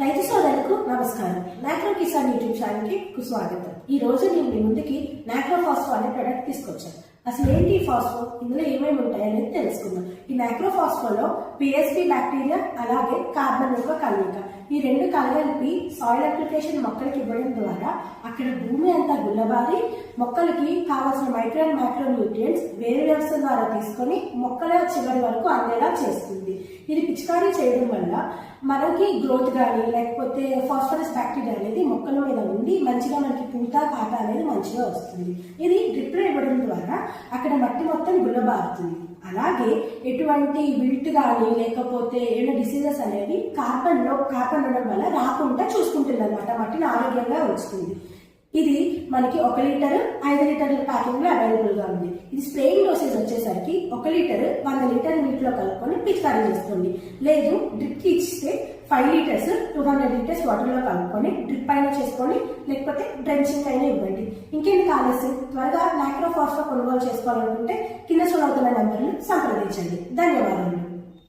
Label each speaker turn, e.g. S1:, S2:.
S1: రైతు సోదరులకు నమస్కారం. నాక్రో కిసాన్ యూట్యూబ్ ఛానల్కి స్వాగతం ఈ రోజు నేను మీ ముందుకి నాక్రో ఫాస్ఫో అనే ప్రొడక్ట్ తీసుకొచ్చాను. అసలు ఏంటి ఫాస్ఫో? ఇందులో ఏమేమి ఉంటాయి అనేది తెలుసుకుందాం. ఈ నాక్రో ఫాస్ఫోలో పిఎస్పి బ్యాక్టీరియా అలాగే కార్బన్ యొక్క కలయిక. ఈ రెండు కలగలిపి సాయిల్ అప్లికేషన్ మొక్కలకి ఇవ్వడం ద్వారా అక్కడ భూమి అంతా గుల్లబారి మొక్కలకి కావాల్సిన మైక్రో మైక్రో న్యూట్రియంట్స్ వేరే వ్యవస్థ ద్వారా తీసుకొని మొక్కల చివరి వరకు అందేలా చేస్తుంది. ఇది పిచికారీ చేయడం వల్ల మనకి గ్రోత్ కానీ లేకపోతే ఫాస్ఫరస్ బ్యాక్టీరియా అనేది మొక్కల మీద ఉండి మంచిగా మనకి పూత కాట అనేది మంచిగా వస్తుంది. ఇది డ్రిప్ ఇవ్వడం ద్వారా అక్కడ మట్టి మొత్తం గుల్లబారుతుంది. అలాగే ఎటువంటి విల్ట్ కానీ లేకపోతే ఏమైనా డిసీజెస్ అనేవి కార్బన్లో కార్బన్ ఉండడం వల్ల రాకుండా చూసుకుంటుంది అనమాట మట్టిని ఆరోగ్యంగా ఉంచుతుంది. ఇది మనకి ఒక లీటర్ ఐదు లీటర్ల ప్యాకింగ్లో అవైలబుల్గా ఉంది. ఇది స్ప్రేయింగ్ డోసేజ్ వచ్చేసరికి ఒక లీటర్ వంద లీటర్ నీటిలో కలుపుకొని పిచికారీ చేసుకోండి లేదు డ్రిప్కి ఇస్తే five litres two hundred litres వాటర్లో కలుపుకొని డ్రిప్ పైన చేసుకొని లేకపోతే డ్రెంచింగ్ అయినా ఇవ్వండి. ఇంకేంటి కాలేసి త్వరగా మైక్రో కొనుగోలు చేసుకోవాలనుకుంటే కింద చూడవుతున్న నంబర్లు సంప్రదించండి. ధన్యవాదాలు